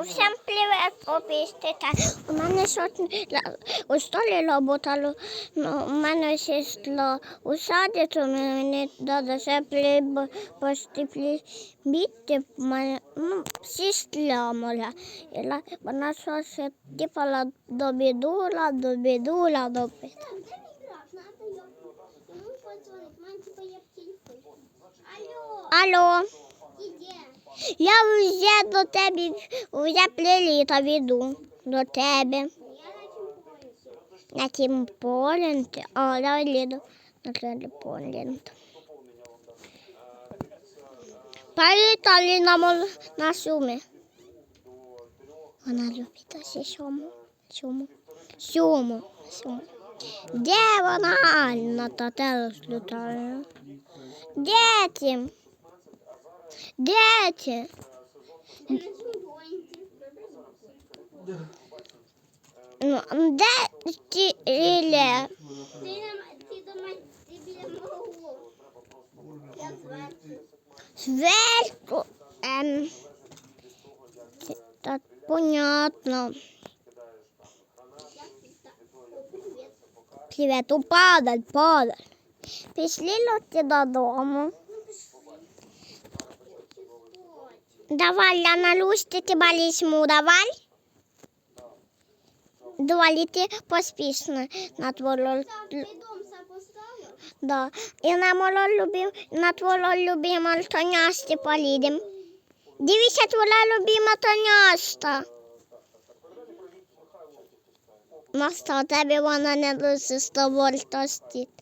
Усім привіт, попістите. У мене сьогодні ла- у столі роботало. Ну, у мене сестра у саді, то мені треба ще пліб постіплі біти. Ну, сестра моя. І Вона щось типала до бідула, до бідула, до бідула. Так. Алло, Алло. Я вже до тебе, вже приліта веду до тебе. На? Тім поленти. А, я їду на телефонлент. Поїхали на, мол... на сумі. Вона любить ось сьому. Сьому. Сьому. Сьому. Де вона? На тателу слютає. Де ті? Де? Поїду? Ну, де ті Ілля? Ти на ти до мене ти біля мого. Я зверху. Ем, так понятно. Привет, упадаль, падаль. Пішли лоті додому. Ну пішли. Хочу спати. Давай, я налюсти тебе лісьму, давай. Давай, ти поспішно на ти поставив? да. І на моло любим, на твою любиму тонясті полідем. Дивися, твоя любима тоняста. Маста, у тебе вона не дуже з тобою тостить.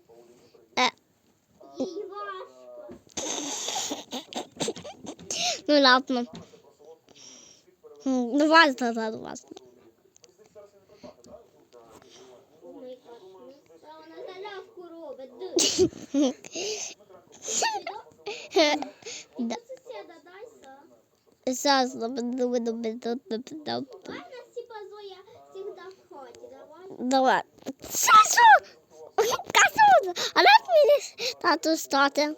Давай нас типа Зоя всегда в хаті, давай. Давай. Сасу! Касу! А як мені тату стати?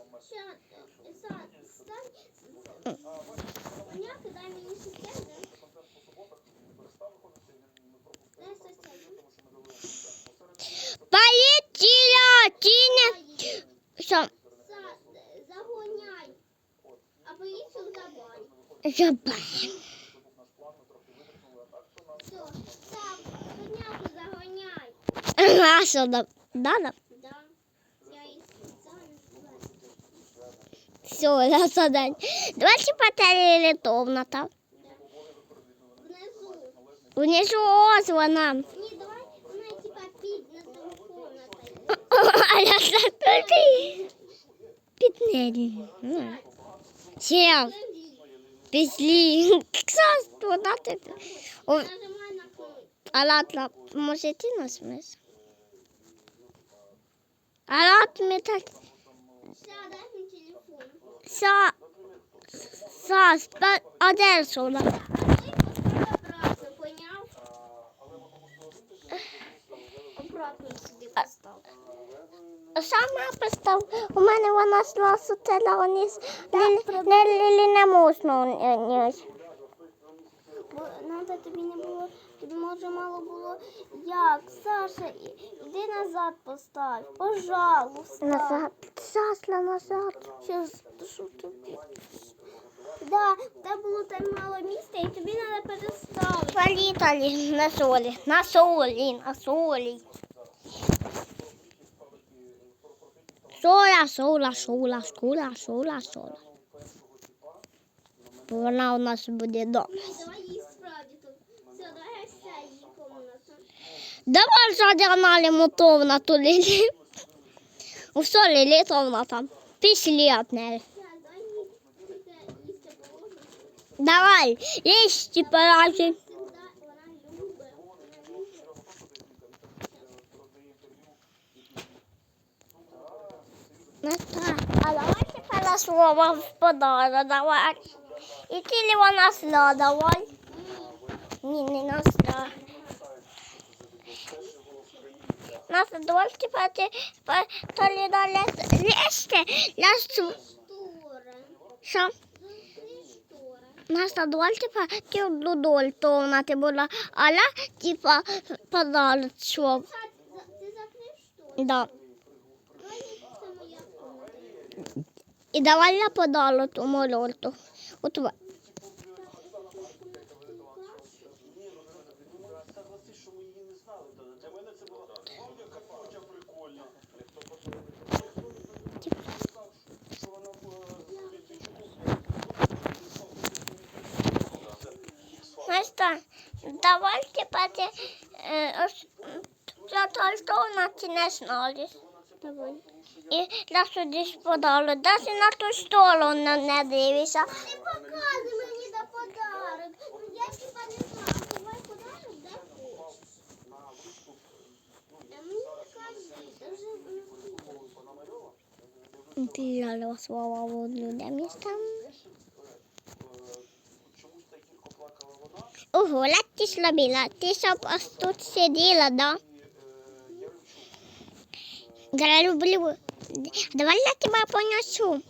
Полетіла! Тіня! Що? Са- Загоняй. А поліцію забай. Забай. Все. Так, коняку загоняй. А що, да? Да, Вона. Ні, давай, вона типа під над комнатою. А я тут Піднері. Сел. Пішли. Ксас, туди ти. О, Нажимай на кнопку. А ладно, може ти нас мис? А ладно, ми так. Все, дай мені телефон. Са. Са, спа, а де сола? А ти поставь обратно, поняв? Обратно сюди постав. Сама постав. У мене вона зла сутела вниз. Не лілі не можна. Надо тобі не було, тобі може мало було як. Саша, іди назад постав. Пожалуйста. Назад. Сасла назад. Щас, що тобі? Да, там було там мало місця і тобі треба переставити. Політали на солі. На солі, на солі. Сола, сола, сола, сола, сола. Бо Вона у нас буде вдома. Давай задернали мотор на ту лілі. У солі літовна там. Пішли від неї. Все, давай їй тільки їсти положимо. Давай, їсти поражі. Всегда вона любить. Вона любить. Ну так, а давай тепер слово в подарок, давай. І тілі вона сла, давай. Ні, не на сла. Нас давай тепер ти то лі далі лізти, лясу. Штора. Що? Зустрі штора. наша доль, типа, ті одну доль, то вона ти була, але, типа, подали, що, Ти закрив що? да. І давай я подала ту мольоту. От давай типа ти е, що вона ти не. Давай. І для судиш подали. Даже на ту сторону не дивишся. Ти показуй мені на подарок. Ну, Я типа не знаю. Давай подарок, де хочеш. А мені не вже Ти жалила слова в людям там. Ого, як ти слабіла. Ти щоб ось тут сиділа, да? Я люблю. Давай я тебе понесу.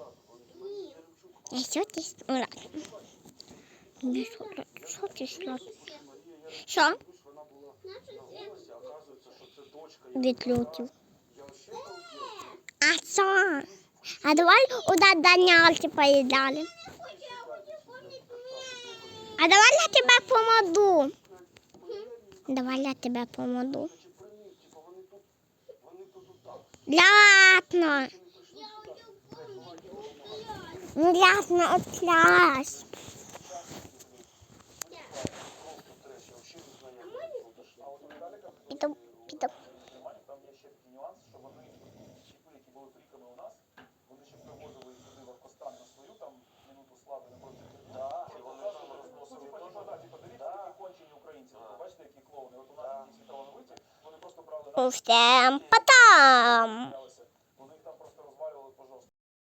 А що ти слаб? Ну, що ти- Що? Що? значить, Від лютів. А що? А давай у Данялки поїдали. не хочу, я хочу помнити мені. А давай я тебе помогу. Давай я тебе помогу. Ладно. Ну, ладно, отлясь. Піду. Всем потом.